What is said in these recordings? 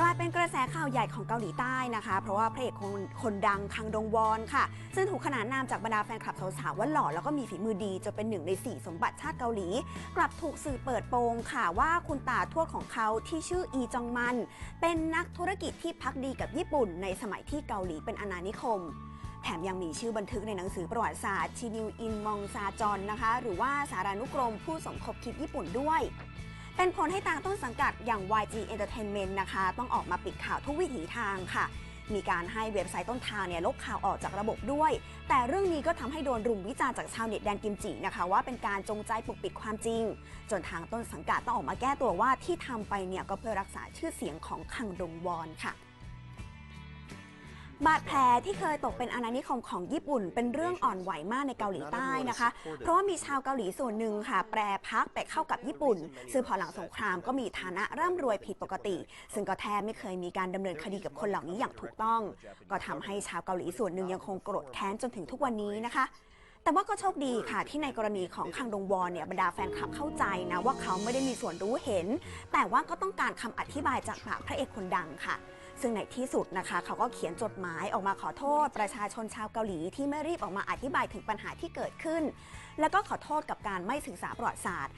กลายเป็นกระแสข่าวใหญ่ของเกาหลีใต้นะคะ เพราะว่าพระเอกคนคนดังคังดงวอนค่ะ ซึ่งถูกขนานนามจากบรรดาแฟนคลับสาวๆว่าหล่อแล้วก็มีฝีมือดีจนเป็นหนึ่งในสี่สมบัติชาติเกาหลี กลับถูกสื่อเปิดโปงค่ะว่าคุณตาทวดของเขาที่ชื่ออีจองมัน เป็นนักธุรกิจที่พักดีกับญี่ปุ่น ในสมัยที่เกาหลีเป็นอาณานิคมแถมยังมีชื่อบันทึกในหนังสือประวัติศาสตร์ชินิวอินมองซาจอนนะคะ หรือว่าสารานุกรมผู้สมคบคิดญี่ปุ่นด้วย เป็นผลให้ทางต้นสังกัดอย่าง YG Entertainment นะคะ ต้องออกมาปิดข่าวทุกวิถีทางค่ะ มีการให้เว็บไซต์ต้นทางเนี่ยลบข่าวออกจากระบบด้วย แต่เรื่องนี้ก็ทำให้โดนรุมวิจารณ์จากชาวเน็ตแดนกิมจินะคะ ว่าเป็นการจงใจปกปิดความจริง จนทางต้นสังกัดต้องออกมาแก้ตัวว่าที่ทำไปเนี่ยก็เพื่อรักษาชื่อเสียงของคังดงวอนค่ะ บาดแผลที่เคยตกเป็นอาณานิคมของญี่ปุ่น เป็นเรื่องอ่อนไหวมากในเกาหลีใต้นะคะ เพราะว่ามีชาวเกาหลีส่วนหนึ่งค่ะ แปรพักไปเข้ากับญี่ปุ่น ซึ่งพอหลังสงครามก็มีฐานะร่ำรวยผิดปกติ ซึ่งก็แทบไม่เคยมีการดำเนินคดีกับคนเหล่านี้อย่างถูกต้อง ก็ทำให้ชาวเกาหลีส่วนหนึ่งยังคงโกรธแค้นจนถึงทุกวันนี้นะคะ แต่ว่าก็โชคดีค่ะที่ในกรณีของคังดงวอนเนี่ยบรรดาแฟนคลับเข้าใจนะว่าเขาไม่ได้มีส่วนรู้เห็น แต่ว่าก็ต้องการคำอธิบายจากปากพระเอกคนดังค่ะ ซึ่งในที่สุดนะคะเขาก็เขียนจดหมายออกมาขอโทษ ประชาชนชาวเกาหลีที่ไม่รีบออกมาอธิบายถึงปัญหาที่เกิดขึ้น แล้วก็ขอโทษกับการไม่ศึกษาประวัติศาสตร์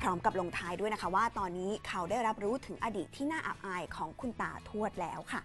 พร้อมกับลงท้ายด้วยนะคะว่าตอนนี้เขาได้รับรู้ถึงอดีตที่น่าอับอายของคุณตาทวดแล้วค่ะ